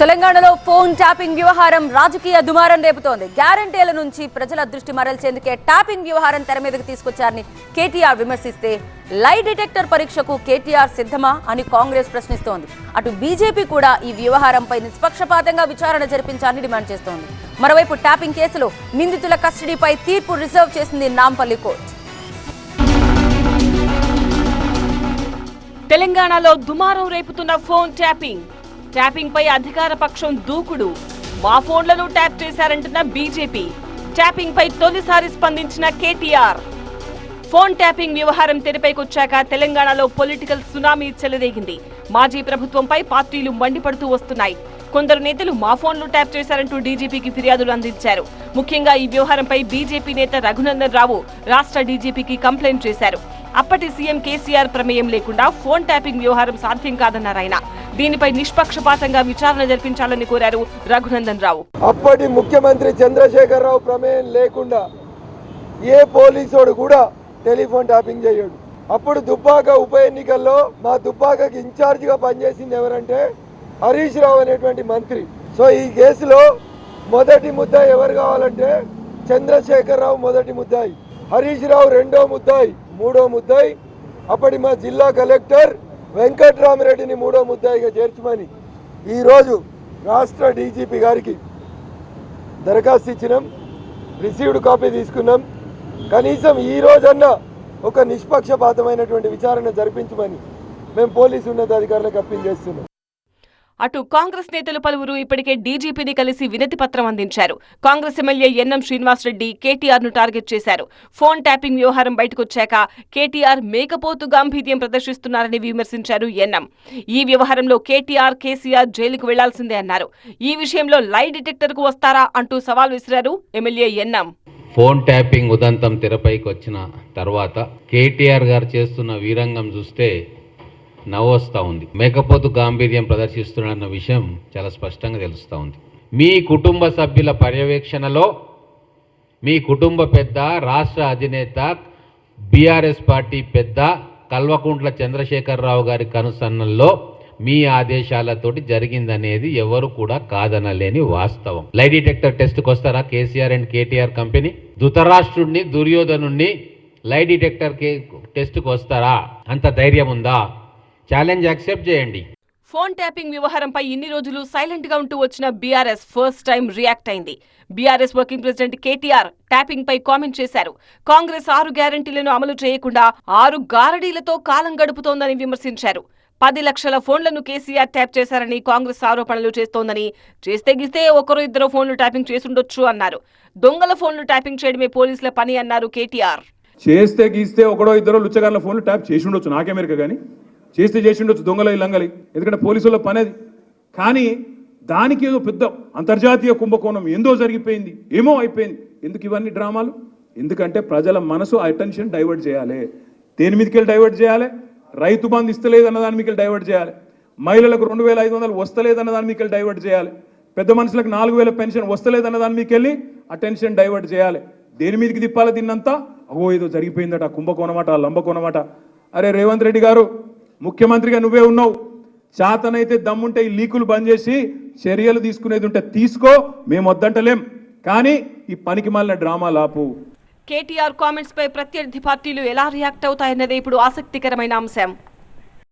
తెలంగాణలో phone tapping వ్యవహారం రాజకీయ దుమారం రేపుతోంది. గ్యారంటీల నుంచి ప్రజల దృష్టి మరల్చేందుకే ట్యాపింగ్ వ్యవహారం తెర మీదకు తీసుకొచ్చారని కేటీఆర్ విమర్శిస్తే లై డిటెక్టర్ పరీక్షకు కేటీఆర్ సిద్ధమా అని కాంగ్రెస్ ప్రశ్నిస్తోంది. అటు బీజేపీ కూడా ఈ వ్యవహారంపై నిష్పక్షపాతంగా విచారణ జరిపించాలని డిమాండ్ చేస్తోంది. మరోవైపు ట్యాపింగ్ కేసులో నిందితుల కస్టడీపై తీర్పు రిజర్వ్ చేసింది నాంపల్లి కోర్టు. తెలంగాణలో దుమారం రేపుతున్న ఫోన్ ట్యాపింగ్. ట్యాపింగ్ పై అధికార పక్షం దూకుడు. మా ఫోన్లను ట్యాప్ చేశారంటున్న బీజేపీ. ట్యాపింగ్ పై తొలిసారి స్పందించిన కేటీఆర్. ఫోన్ ట్యాపింగ్ వ్యవహారం తెరపైకొచ్చాక తెలంగాణలో పొలిటికల్ సునామీ చెలరేగింది. మాజీ ప్రభుత్వంపై పార్టీలు మండిపడుతూ వస్తున్నాయి. కొందరు నేతలు మా ఫోన్లు ట్యాప్ చేశారంటూ డీజీపీకి ఫిర్యాదులు అందించారు. ముఖ్యంగా ఈ వ్యవహారంపై బీజేపీ నేత రఘునందన్ రావు రాష్ట్ర డీజీపీకి కంప్లైంట్ చేశారు. అప్పటి సీఎం కేసీఆర్ ప్రమేయం లేకుండా ఫోన్ ట్యాపింగ్ వ్యవహారం సాధ్యం కాదన్నారు ఆయన. దీనిపై నిష్పక్షపాతంగా విచారణ జరిపించాలని కోరారు రఘునందన్ రావు. అప్పటి ముఖ్యమంత్రి చంద్రశేఖరరావు ప్రమేయం లేకుండా ఏ పోలీసోడు కూడా టెలిఫోన్ ట్యాపింగ్ చేయడు. అప్పుడు దుబ్బాక ఉప ఎన్నికల్లో మా దుబ్బాకకి ఇన్ఛార్జిగా పనిచేసింది ఎవరంటే హరీష్ రావు అనేటువంటి మంత్రి. సో ఈ కేసులో మొదటి ముద్దాయి ఎవరు కావాలంటే చంద్రశేఖర్ రావు మొదటి ముద్దాయి. హరీష్ రావు రెండో ముద్దాయి మూడో ముద్దాయి. అప్పటి మా జిల్లా కలెక్టర్ వెంకట్రామిరెడ్డిని మూడో ముద్దాయిగా చేర్చమని ఈరోజు రాష్ట్ర డీజీపీ గారికి దరఖాస్తు ఇచ్చినాం రిసీవ్డ్ కాపీ తీసుకున్నాం. కనీసం ఈ రోజన్నా ఒక నిష్పక్షపాతమైనటువంటి విచారణ జరిపించమని మేము పోలీసు ఉన్నతాధికారులకు అప్పీల్ చేస్తున్నాం. అటు కాంగ్రెస్ నేతలు పలువురు ఇప్పటికే డీజీపీని కలిసి వినతి పత్రం అందించారు. కాంగ్రెస్ ఎమ్మెల్యే ఎన్ఎం శ్రీనివాసరెడ్డి కేటీఆర్ను టార్గెట్ చేశారు. ఫోన్ ట్యాపింగ్ వ్యవహారం బయటకొచ్చాక కేటీఆర్ మేకపోతు గాంభీర్యం ప్రదర్శిస్తున్నారని విమర్శించారు ఎన్ఎం. ఈ వ్యవహారంలో కేటీఆర్ కేసీఆర్ జైలుకు వెళ్ళాల్సిందే అన్నారు. ఈ విషయంలో లై డిటెక్టర్కు వస్తారా అంటూ సవాల్ విసిరారు ఎమ్మెల్యే ఎన్ఎం. ఫోన్ ట్యాపింగ్ ఉదంతం తెరపైకి వచ్చిన తర్వాత కేటీఆర్ గారు చేస్తున్న వీరంగం చూస్తే నవ్వొస్తా ఉంది. మేకపోతు గాంభీర్యం ప్రదర్శిస్తున్నాడన్న విషయం చాలా స్పష్టంగా తెలుస్తూ ఉంది. మీ కుటుంబ సభ్యుల పర్యవేక్షణలో మీ కుటుంబ పెద్ద రాష్ట్ర అధినేత బీఆర్ఎస్ పార్టీ పెద్ద కల్వకుంట్ల చంద్రశేఖరరావు గారి కనుసన్నల్లో మీ ఆదేశాలతోటి జరిగిందనేది ఎవరు కూడా కాదనలేని వాస్తవం. లై డిటెక్టర్ టెస్ట్కి వస్తారా కేసీఆర్ అండ్ కేటీఆర్ కంపెనీ? ధృతరాష్ట్రుడిని దుర్యోధనుణ్ణి లై డిటెక్టర్ కే టెస్ట్కి వస్తారా? అంత ధైర్యం ఉందా ఛాలెంజ్ యాక్సెప్ట్ చేయండి. ఫోన్ ట్యాపింగ్ వ్యవహారంపై ఇన్ని రోజులు సైలెంట్గా ఉంటూ వచ్చిన బీఆర్ఎస్ ఫస్ట్ టైం రియాక్ట్ అయింది. BRS working president KTR tapping పై కామెంట్ చేశారు. కాంగ్రెస్ ఆరు గ్యారంటీలను అమలు చేయకుండా ఆరు గారడీలతో కాలం గడుపుతోందని విమర్శించారు. పది లక్షల ఫోన్లను కేసీఆర్ ట్యాప్ చేశారని కాంగ్రెస్ ఆరోపణలు చేస్తోందని చేస్తే గిస్తే ఒకరు ఇద్దరు ఫోన్లు ట్యాపింగ్ చేసుండొచ్చు అన్నారు. దొంగల ఫోన్లు ట్యాపింగ్ చేయడమే పోలీసుల పని అన్నారు కేటీఆర్. చేస్తే గీస్తే ఒకడో ఇద్దరు లుచ్చగాళ్ళ ఫోన్లు ట్యాప్ చేసి ఉండొచ్చు నాకెమెరిక కానీ చేస్తే చేసి ఉండొచ్చు దొంగల లంగలి. ఎందుకంటే పోలీసుల పని అది కానీ దానికి ఏదో పెద్ద అంతర్జాతీయ కుంభకోణం ఏందో జరిగిపోయింది ఏమో అయిపోయింది. ఎందుకు ఇవన్నీ డ్రామాలు? ఎందుకంటే ప్రజల మనసు అటెన్షన్ డైవర్ట్ చేయాలి. దేని మీదకి వెళ్ళి డైవర్ట్ చేయాలి? రైతు బంధు ఇస్తలేదు అన్న దాని మీకు డైవర్ట్ చేయాలి. మహిళలకు రెండు వేల ఐదు వందలు వస్తలేదు అన్న దాని మీకు డైవర్ట్ చేయాలి. పెద్ద మనుషులకు నాలుగు వేల పెన్షన్ వస్తలేదన్న దాని మీకు వెళ్ళి అటెన్షన్ డైవర్ట్ చేయాలి. దేని మీదకి తిప్పాలి దీన్నంతా? అగో ఏదో జరిగిపోయిందట కుంభకోణమట లంబకోణమట అరే రేవంత్ రెడ్డి గారు ముఖ్యమంత్రిగా నువ్వే ఉన్నావు. చేతనైతే దమ్ముంటే ఈ లీకులు బంద్ చేసి చర్యలు తీసుకునేది ఉంటే తీసుకో మేము వద్దంటలేం. కానీ ఈ పనికి మళ్ళీ డ్రామా లాపు. కేటీఆర్ కామెంట్స్ పై ప్రత్యర్థి పార్టీలు ఎలా రియాక్ట్ అవుతాయన్నదే ఇప్పుడు ఆసక్తికరమైన అంశం.